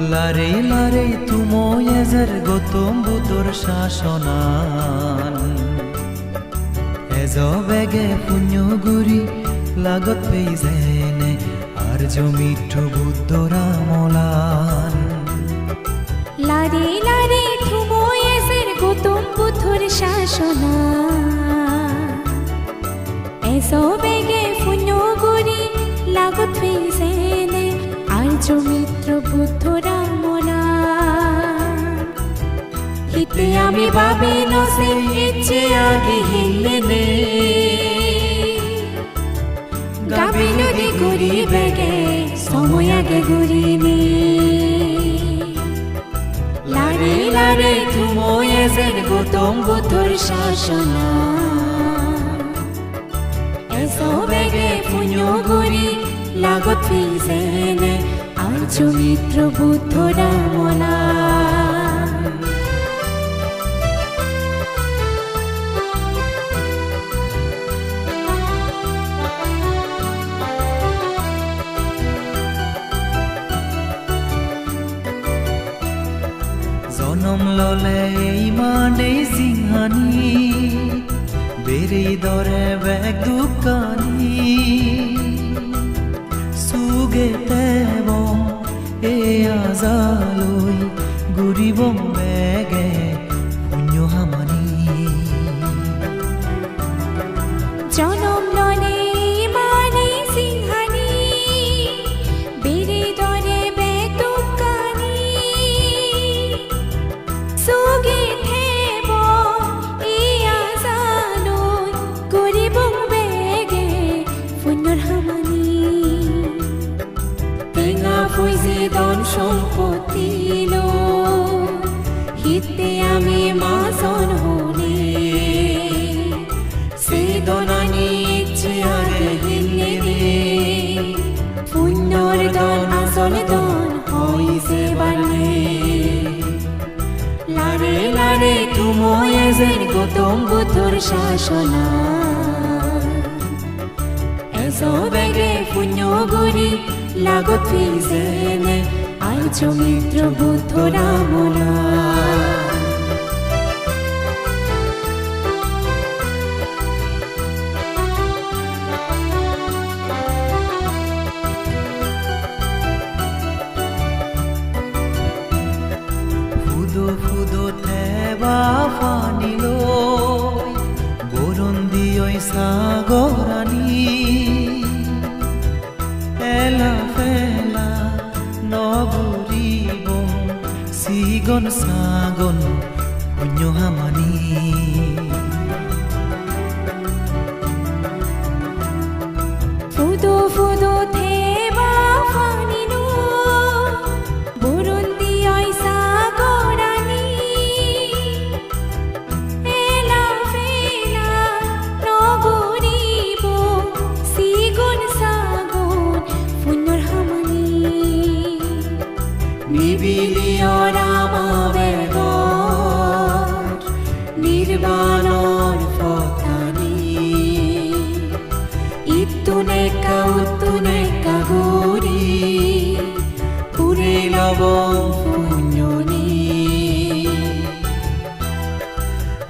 লারে লারে তুময় এজের গৌতম বুদ্ধর শাসনান। এজ বেগে পুণ্য গুৰি লাগত পেই যেনে আর জমিত্র বুদ্ধরা মলান লারে লারে থুময়েসের গৌতম বুদ্ধর শাসনা এসো বেগে পুণ্যগুরি লাগত ফেসেনে আর্য মিত্র বুদ্ধরা মনা। হিতে আমি ভাবি নসে ইচ্ছে আগে হিলেনে গাবি নদী ঘুরি বেগে, সময় আগে ঘুরিনি লারে লারে থুময়েসের গৌতম বুদ্ধর শাসনা। এসো বেগে পুণ্যগুরি লাগত ফিজেনে আর্য মিত্র বুদ্ধরা মনা জনম ললে ইমানেই সিংহানি বেৰি দৰে বেগ দোকানী। এয়া জালৈ ঘূৰিব বেগে পুণ্য হামানি। জনম লনে মানে সিংহানি বেড়ে দরে বেতুকানি সুগে থেব ইয়া জানুই গরিব বেগে ফুন্নর হামানি। টেঙা ফুইজি দন সম্পত্তি লো হিতে আমি মাজন হলে। সেদনানি ইচ্ছে আগে হিলে রে পুণ্যর দন আসল দন হইছে বানে লারে লারে তুময় এজের গৌতম বুদ্ধর শাসনা। এসো বেগে পুণ্য গুরি লাগত ফিজেনে। আর্য মিত্র বুদ্ধরা মনা নগৰিব sigon সাগন পুণ্য হামানি নিবিলিয় রামা বেগর নির্বাণর ফতানি। ইতুনেকা উতুনেকা গুরি পুরে লব পুণ্যনি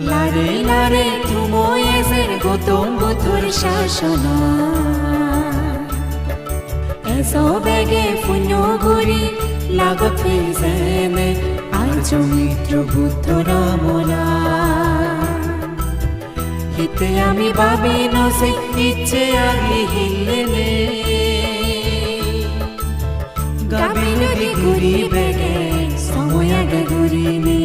লারে লারে তুময়েসের গৌতম বুদ্ধর শাসনা। এসো বেগে পুণ্য গুরি লাগত ফিজেনে আর্য মিত্র বুদ্ধরা মনা হিতে আমি ভাবি নসে ইচ্ছে আগে হিলেনে। গাবি নদী ঘুরি বেগে, সময় আগে ঘুরিনি।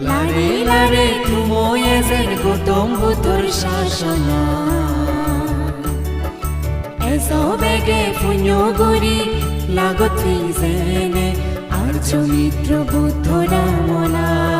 লারে লারে তুময় এজের গৌতম বুদ্ধর শাসনা। এসো বেগে লাগতি জেনে আর্য মিত্র বুদ্ধ মনা